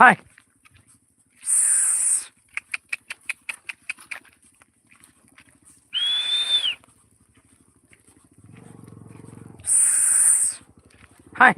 Hi hi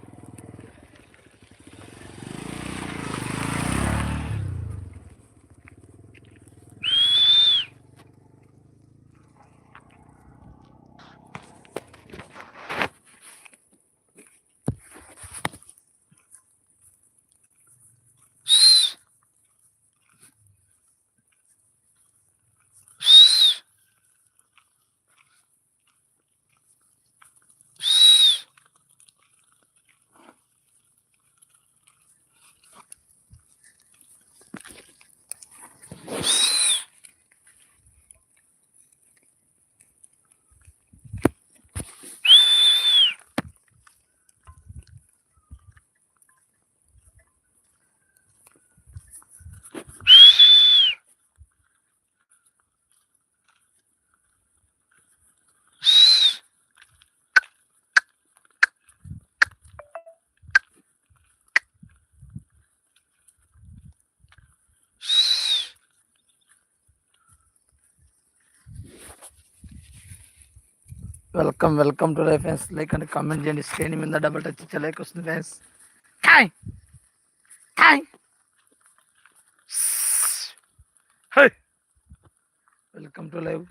welcome welcome to life friends. Like అని comment చేయండి. Screen మీద double touch ఇచ్చే లైక్ వస్తుంది friends. Hi! Hi! Hi welcome to live.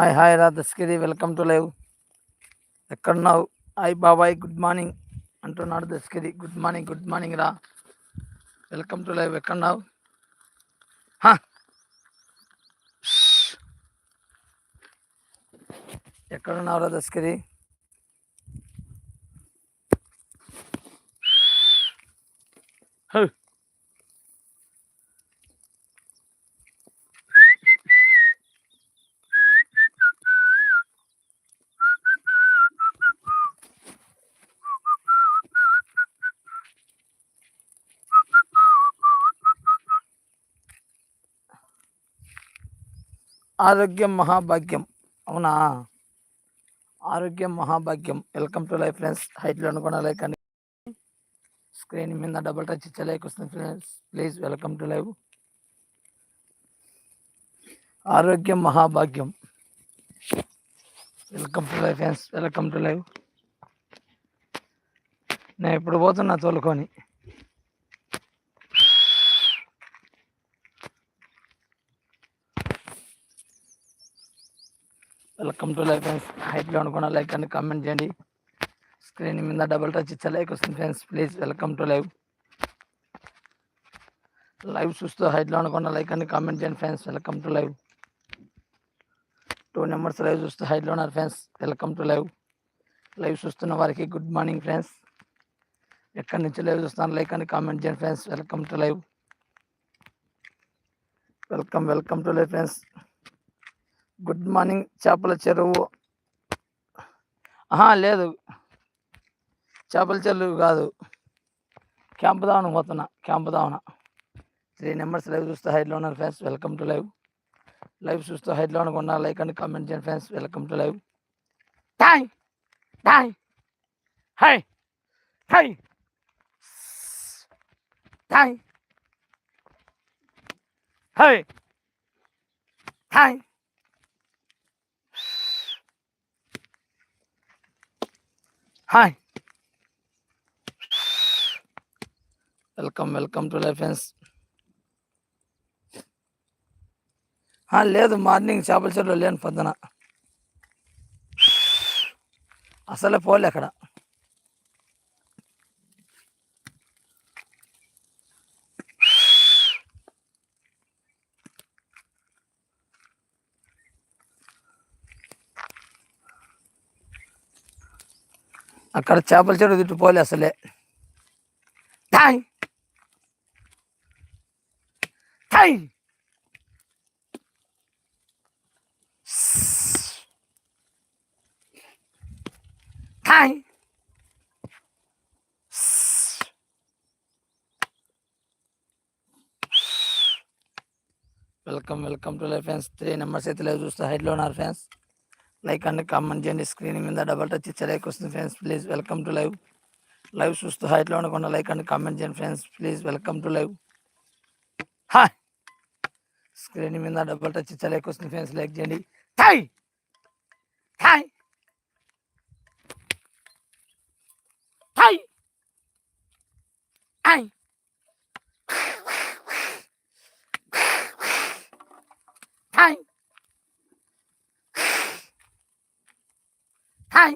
Hi hi రా దస్కిరి welcome to live ఎక్కడున్నావు? Hi బాబాయ్. గుడ్ మార్నింగ్ అంటున్నాడు దస్కిరి గుడ్ మార్నింగ్ గుడ్ మార్నింగ్ రా. వెల్కమ్ టు లైవ్ ఎక్కడున్నావు? ఎక్కడున్నావు రా దస్కిరి హలో ఆరోగ్యం మహాభాగ్యం. అవునా? ఆరోగ్యం మహాభాగ్యం. Welcome to life friends. హైట్లో అనుకున్న లైక్ స్క్రీన్ మీద డబుల్ టచ్ ఇచ్చే లైక్ వస్తుంది friends. Please welcome to live. ఆరోగ్యం మహాభాగ్యం. Welcome to life friends. Welcome to live. నేను ఇప్పుడు పోతున్నా తోలుకొని. వెల్కమ్ టు లైఫ్ ఫ్రెండ్స్ హైట్లో అనుకున్న లైక్ అని కామెంట్ చేయండి. స్క్రీన్ మీద డబుల్ టచ్ ఇచ్చే లైక్ వస్తుంది friends please welcome to live live చూస్తూ హైట్లో అనుకున్న లైక్ అని కామెంట్ చేయండి friends welcome to live two numbers live చూస్తూ హైట్లో ఉన్నారు friends welcome to live live చూస్తున్న వారికి గుడ్ మార్నింగ్ ఫ్రెండ్స్ ఎక్కడి నుంచి లైవ్ చూస్తున్నారు లైక్ అని కామెంట్ చేయండి friends welcome to live welcome welcome to live friends good morning చేపల చెరువు. ఆహా లేదు. చేపల చెరువు కాదు. క్యాంప్ దావన పోతున్నా క్యాంప్ దావన. త్రీ నెంబర్స్ లైవ్ చూస్తూ హైట్లో ఉన్నారు friends welcome to live. Live చూస్తూ హైట్లో అనుకున్న లైక్ అని కామెంట్ చేయండి ఫ్రెండ్స్ వెల్కమ్ టు లైవ్. టాయ్ టాయ్ hi hi toy hi hi hi. Welcome welcome to life friends. లేదు మార్నింగ్ చేపల చెరువులో లేను పొద్దున. అసలే పోలే అక్కడ. అక్కడ చేపల చెడు తిట్టు పోలే అసలే. థాయ్. థాయ్. Thai. Welcome welcome to life friends. Three numbers అయితే లేవు చూస్తే హైట్లో ఉన్నారు ఫ్రెండ్స్. లైక్ అండ్ కామెంట్ చేయండి. స్క్రీన్ మీద డబల్ టచ్ ఇచ్చే లైక్ వస్తుంది friends. Please welcome to live. Live చూస్తూ హైట్లో ఉండకుండా లైక్ అండ్ కామెంట్ చేయండి friends. Please welcome to live. Hi! Screen మీద డబల్ టచ్ ఇచ్చే లైక్ వస్తుంది ఫ్రెండ్స్. లైక్ చేయండి. Hi hi hi hi hi hi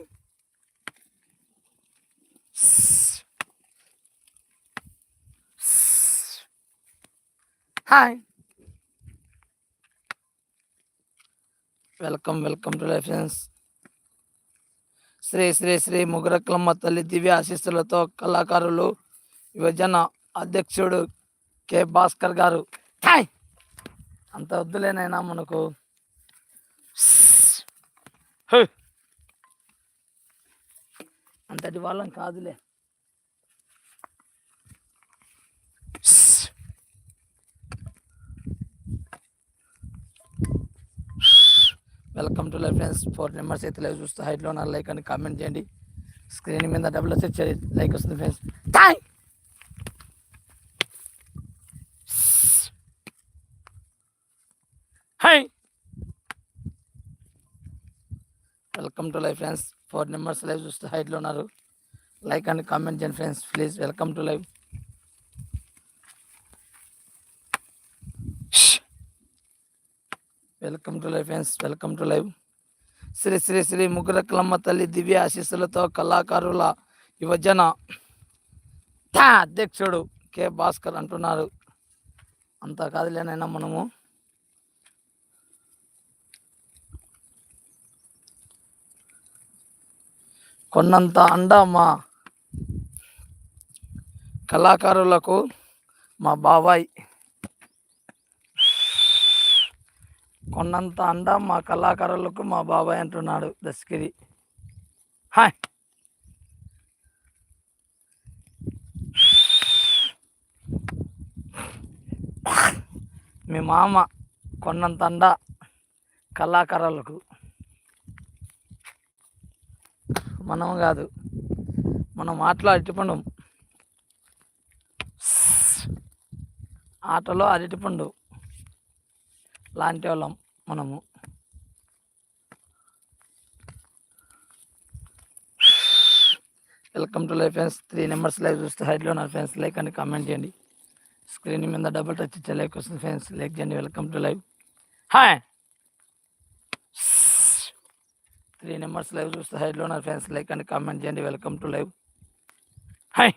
hi welcome welcome to life friends Shri Shri Shri ముగ్గురక్లమ్మ తల్లి దివ్య ఆశీస్సులతో కళాకారులు యువజన అధ్యక్షుడు కె. భాస్కర్ గారు. హాయ్ అంత వద్దులేనైనా మనకు. హే. అంతటి వాళ్ళం కాదులే. Welcome to life friends four numbers అయితే లైవ్ చూస్తే హైట్లో నా లైక్ అని కామెంట్ చేయండి. స్క్రీన్ మీద డబుల్ సెట్ లైక్ వస్తుంది friends thank hi welcome to live friends four numbers live చూస్తే హైట్లో ఉన్నారు లైక్ అండ్ కామెంట్ చేయండి friends please welcome to live welcome to live friends welcome to live Shri Shri Shri ముగ్గురక్లమ్మ తల్లి దివ్య ఆశీస్సులతో కళాకారుల యువజన అధ్యక్షుడు కె భాస్కర్ అంటున్నారు అంతా కాదులేనైనా మనము కొన్నంత అండ మా కళాకారులకు మా బాబాయ్. కొన్నంత అండ మా కళాకారులకు మా బాబాయ్ అంటున్నాడు దశగిరి. హాయ్. మీ మామ కొన్నంత అండ కళాకారులకు. మనం కాదు. మనం ఆటలో అరటిపండు ఆటలో అరటిపండు లాంటి వాళ్ళం మనము. Welcome to life friends three numbers live చూస్తే హైట్లో నా ఫ్రెండ్స్ లైక్ అని కామెంట్ చేయండి. స్క్రీన్ మీద డబుల్ టచ్ ఇచ్చే లైక్ వస్తుంది ఫ్రెండ్స్ లైక్ చేయండి. Welcome to live hi three numbers live చూస్తే హైడ్లో నా ఫ్రెండ్స్ లైక్ అండ్ కామెంట్ చేయండి. Welcome to live. Hi.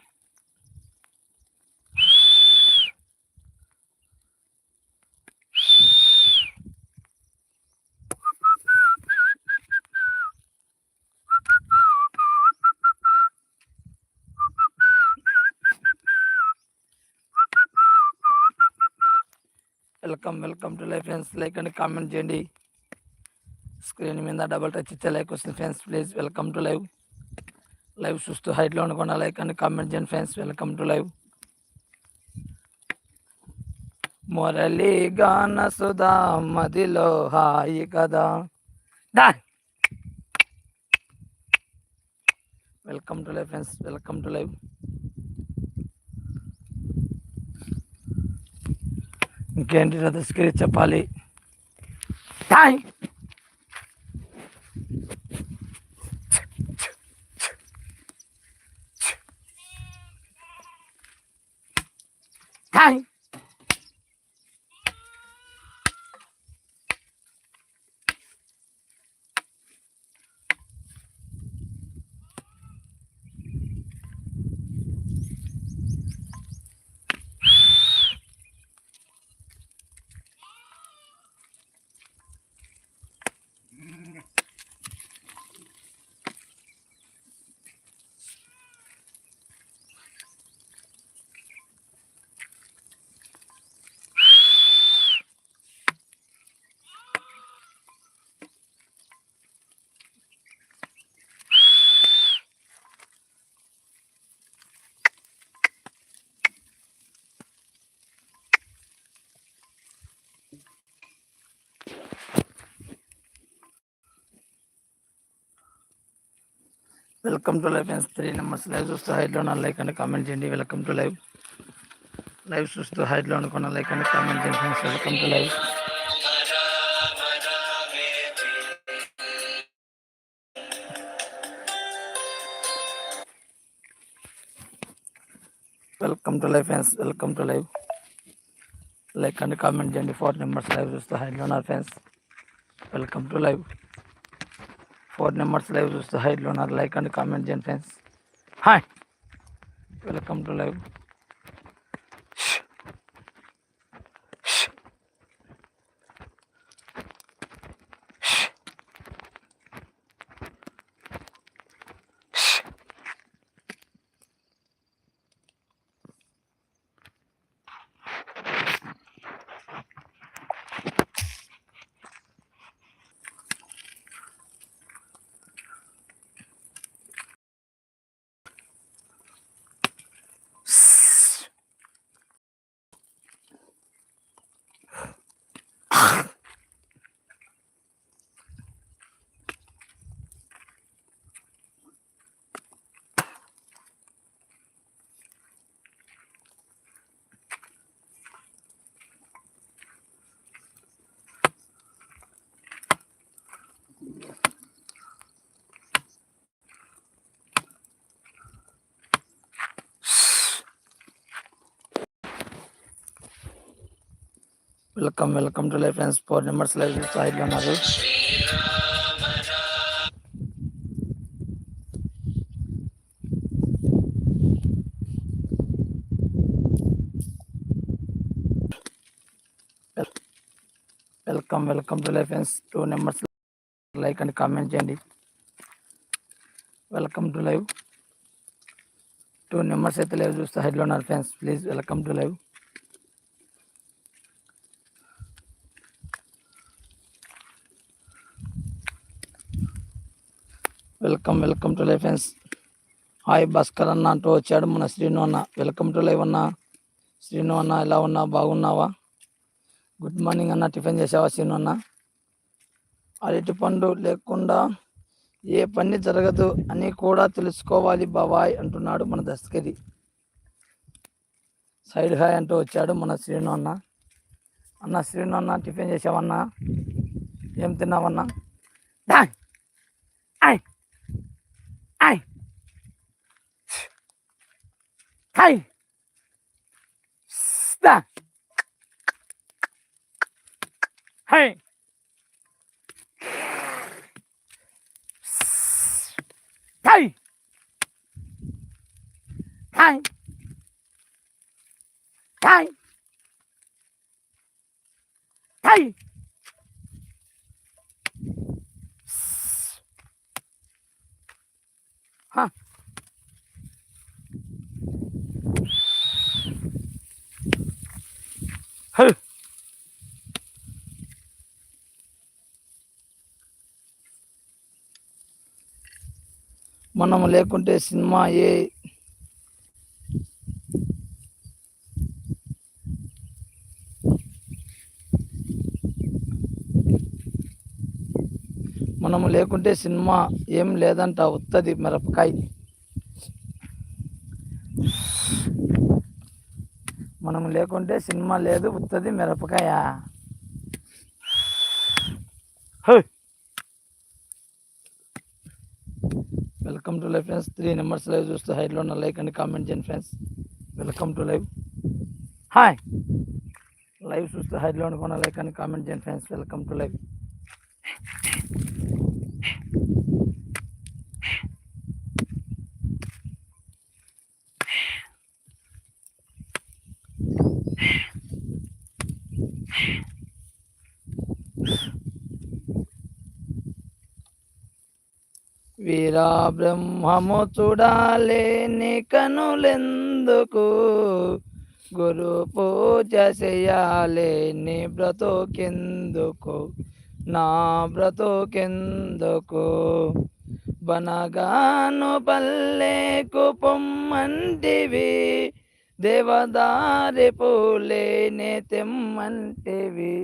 Welcome welcome to life friends. Like and comment చేయండి. స్క్రీన్ మీద డబల్ టచ్ ఇచ్చే లైక్ వస్తుంది friends please welcome to live. Live చూస్తూ హైట్లో ఉండకుండా లైక్ అని కామెంట్ చేయండి ఫ్రెండ్స్ వెల్కమ్ టు లైవ్. మురళి గాన సుధా మదిలో హాయి కదా. Welcome to live friends welcome to live. ఇంకేంటి రథస్కిరి చెప్పాలి? Hi hi welcome to live friends. Three numbers live చూస్తూ హైట్లో ఉన్న లైక్ అని కామెంట్ చేయండి. Welcome to live. లైవ్ చూస్తూ హైట్లో అనుకున్న లైక్ అని కామెంట్ చేయండి friends. Welcome to live. Welcome to live friends. Welcome to live. Like and comment చేయండి. ఫోర్ నెంబర్స్ లైవ్ చూస్తూ హైట్లో ఉన్నారు friends. Welcome to live. Four numbers live చూస్తే హైట్లో ఉన్నారు. లైక్ అండ్ కామెంట్ చేయండి friends hi welcome to live welcome welcome to life friends four numbers live సైడ్లో ఉన్నారు welcome welcome to life friends two numbers like and comment చేయండి. Welcome to live two numbers అయితే live చూస్తే హెడ్లో ఉన్నారు friends please welcome to live welcome welcome to life friends. Hi Bhaskar అన్న అంటూ వచ్చాడు మన శ్రీను అన్న. వెల్కమ్ టు లైవ్ అన్న. శ్రీను అన్న ఎలా ఉన్నా బాగున్నావా? గుడ్ మార్నింగ్ అన్న టిఫిన్ చేసావా శ్రీను అన్న? అరటి పండు లేకుండా ఏ పని జరగదు అని కూడా తెలుసుకోవాలి బాబాయ్ అంటున్నాడు మన దస్తగిరి. సైడ్ హాయ్ అంటూ వచ్చాడు మన శ్రీను అన్న. అన్న శ్రీను అన్న టిఫిన్ చేసావన్నా ఏం తిన్నావన్నా 嗨，是的，嗨嗨！嗨！嗨！嗨哈 మనం లేకుంటే సినిమా ఏ మనము లేకుంటే సినిమా ఏం లేదంట ఉత్తది మిరపకాయ మనం లేకుంటే సినిమా లేదు ఉత్తది మిరపకాయ. Welcome to live friends. Three numbers live చూస్తే హైట్లో ఉన్న లైక్ అండ్ కామెంట్ చేయండి friends. Welcome to live. Hi! Live చూస్తే హైట్లో అనుకున్న లైక్ అండ్ కామెంట్ చేయండి friends. Welcome to live. Veera Brahmam చూడాలేని కనులెందుకు? గురు పూజ చేయాలేని బ్రతుకెందుకు? నా బ్రతుకెందుకు? బనగాను పల్లెకు పొమ్మంటివి దేవదారి పూలేనే తెమ్మంటివి.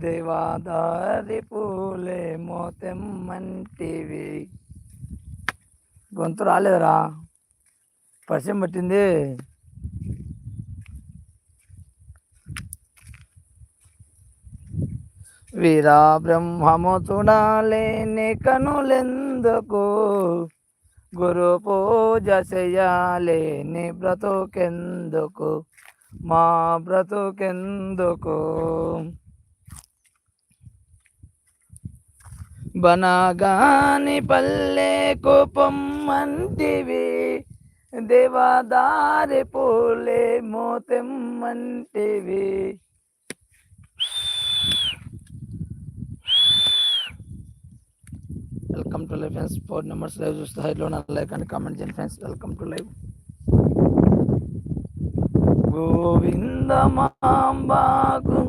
దేవాదారి పూలే మోతెమ్మంటివి గొంతు రాలేదురా. పరిచయం పట్టింది. వీరా బ్రహ్మము చూడాలేని కనులెందుకు? గురు పూజ చేయాలేని బ్రతుకెందుకు? మా బ్రతుకెందుకు? బనగాని పల్లెకు పొమ్మంటివి దేవాదారి పూలే మోతెమ్మంటివి welcome to live friends four numbers live చూస్తే హైలో నా లైక్ అని కామెంట్ చేయండి ఫ్రెండ్స్ వెల్కమ్ టు లైవ్ గోవింద మాంబాకు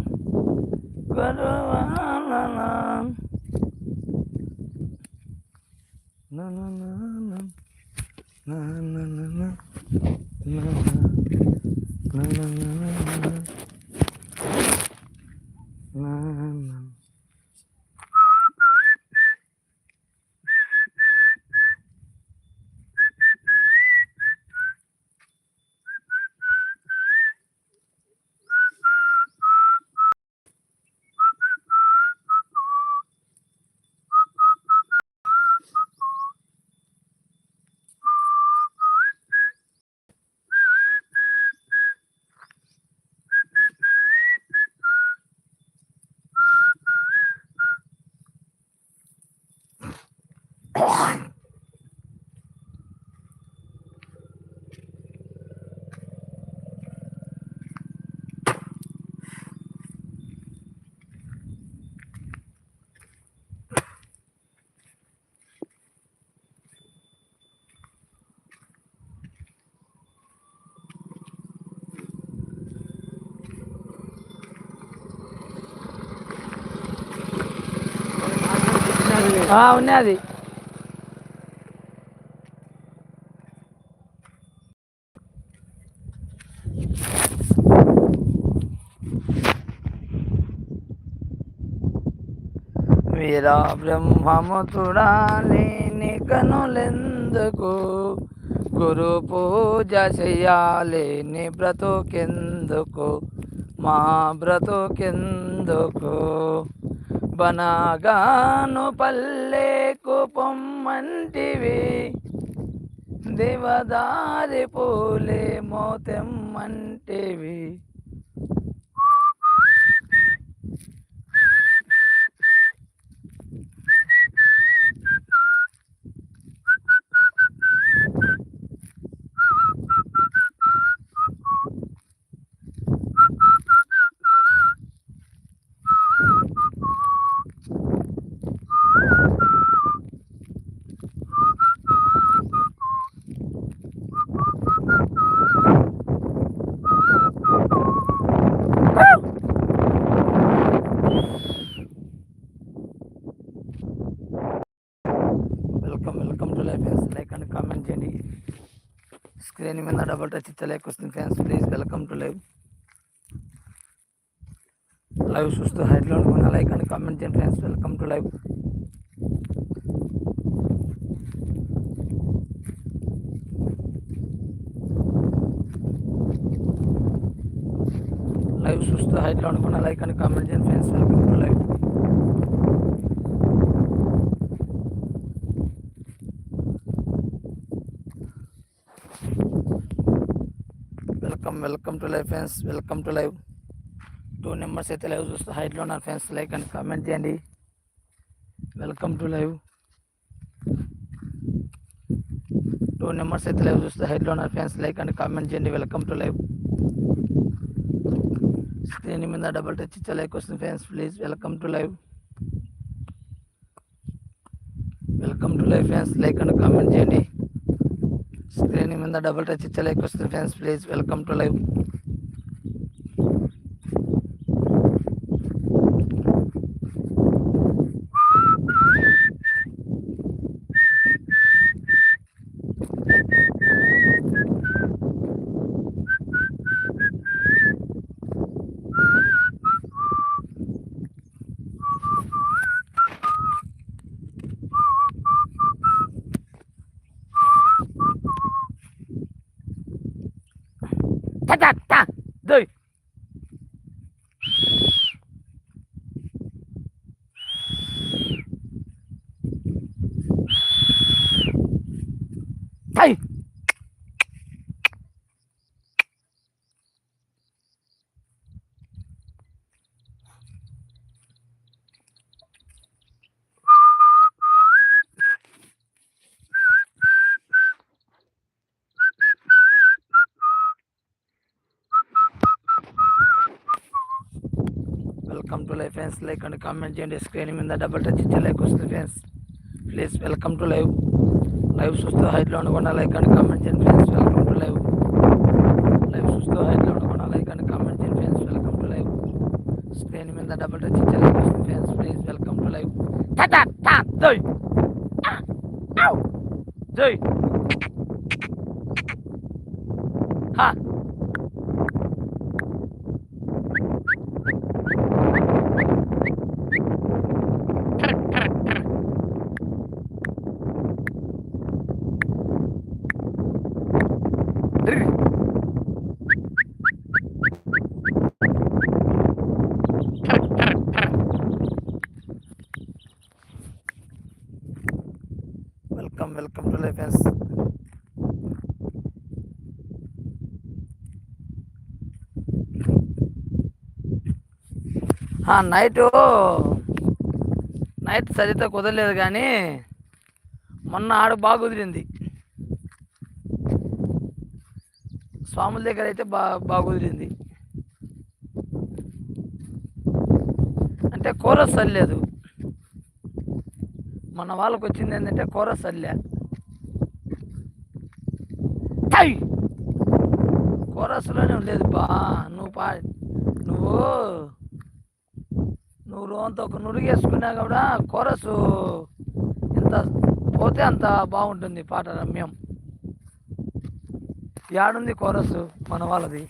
ఉన్నది వీరా బ్రహ్మము లేని కనులెందుకు? గురు పూజ చెయ్యాలేని బ్రతుకెందుకు? మా బ్రతుకెందుకు? పనాగాను పల్లెకు పొమ్మంటివి దేవదారి పూలే మోతెమ్మంటివి welcome welcome to life friends like and comment చేయండి స్క్రీన్ మీద డబల్ టచ్ ఇచ్చే లైక్ వస్తుంది friends. Please welcome to live live చూస్తూ హైట్లో అనుకున్న లైక్ అండ్ కామెంట్ చేయండి friends. Welcome to live live చూస్తూ హైట్లో అనుకున్న లైక్ అండ్ కామెంట్ చేయండి friends. Welcome to live welcome to live friends welcome to live. Two numbers అయితే లైవ్ చూస్తే. హైట్లో ఉన్నారు ఫ్రెండ్స్ లైక్ అండ్ కామెంట్ చేయండి. Welcome to live. Two numbers అయితే లైవ్ చూస్తే. హైట్లో ఉన్నారు ఫ్రెండ్స్ లైక్ అండ్ కామెంట్ చేయండి. Welcome to live. స్క్రీన్ మీద డబల్ టచ్ ఇచ్చే లైక్ వస్తుంది friends please. Welcome to live. Welcome to live friends like and comment చేయండి. స్క్రీన్ మీద డబుల్ టచ్ ఇచ్చే లైక్ వస్తుంది friends. Please welcome to live. Ta ta. Rồi friends like and comment చేయండి. Screen మీద double touch ఇచ్చే like వస్తుంది friends. Please welcome to live live చూస్తూ హైట్లో ఉండకుండా లైక్ అండ్ కామెంట్ చేయండి friends. Welcome to live live చూస్తూ హైట్లో ఉండకుండా లైక్ అండ్ కామెంట్ చేయండి friends. Welcome to live screen మీద డబుల్ టచ్ ఇచ్చే లైక్ వస్తుంది friends. Please welcome to live జై జై టా దోయ్ ఔ దోయ్ హా Drr. Welcome welcome to life friends night night Saritha కుదరలేదు కానీ మొన్న ఆడు బాగా కుదిరింది. స్వాముల దగ్గర అయితే బా బాగా కుదిరింది. అంటే కూర సల్లేదు మన వాళ్ళకు వచ్చింది ఏంటంటే కూర సల్లే కోరస్లోనే ఉండేది బా. నువ్వు పా నువ్వు నువ్వు రోంత ఒక నురుగేసుకున్నా కూడా కోరసు ఎంత పోతే అంత బాగుంటుంది పాట రమ్యం యాడుంది కోరస్ మన వాళ్ళది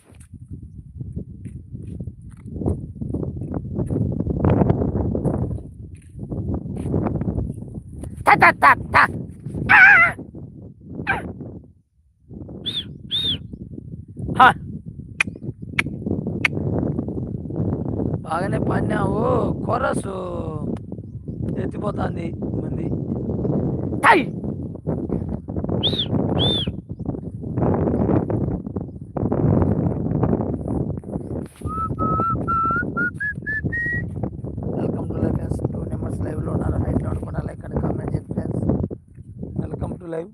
Ta ta ta ta. Ah! బాగానే పన్నావు కొరసు ఎత్తిపోతుంది మంది. Welcome to live friends two numbers లైవ్లో ఉన్నారు? నైట్లో అనుకున్నా లైక్ అని కామెంట్ చేయండి friends welcome to live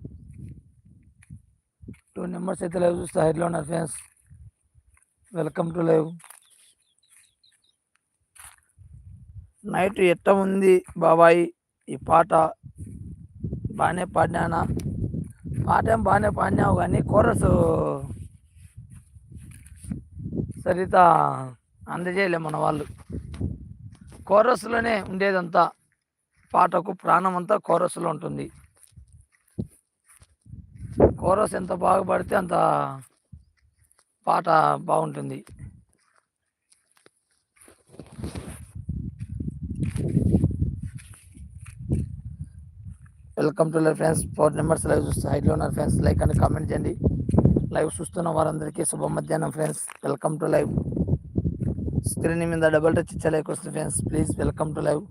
two numbers అయితే లైవ్ చూస్తే హైట్లో ఉన్నారు friends welcome to live night ఎట్ట ఉంది బాబాయ్? ఈ పాట బాగానే పాడినానా? పాట ఏం బాగానే పాడినావు కానీ కోరస్ సరిత అందజేయలే మన వాళ్ళు. కోరస్లోనే ఉండేదంతా. పాటకు ప్రాణం అంతా కోరస్లో ఉంటుంది. కోరస్ ఎంత బాగా పడితే అంత పాట బాగుంటుంది. Welcome to live friends. Four numbers live చూస్తే హైట్లో ఉన్నారు ఫ్రెండ్స్. లైక్ అని కామెంట్ చేయండి. లైవ్ చూస్తున్న వారందరికీ శుభ మధ్యాహ్నం friends. Welcome to live. Screen మీద డబుల్ టచ్ ఇచ్చే లైక్ వస్తుంది friends. Please welcome to live.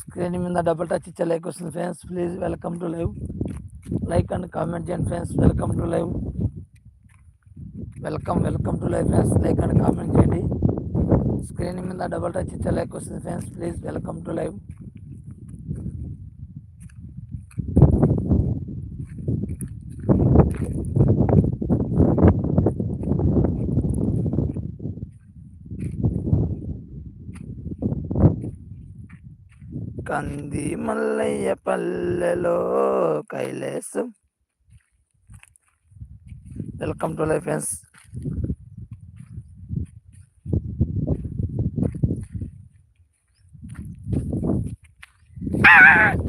Screen మీద డబుల్ టచ్ ఇచ్చే లైక్ వస్తుంది friends. Please welcome to live. Like and comment చేయండి friends. Welcome to live. Welcome welcome to live friends. Like and comment చేయండి. Screen మీద double touch ఇచ్చే like వస్తుంది friends. Please welcome to live. కంది మల్లయ్య పల్లెలో Kailasam welcome to life friends Hey!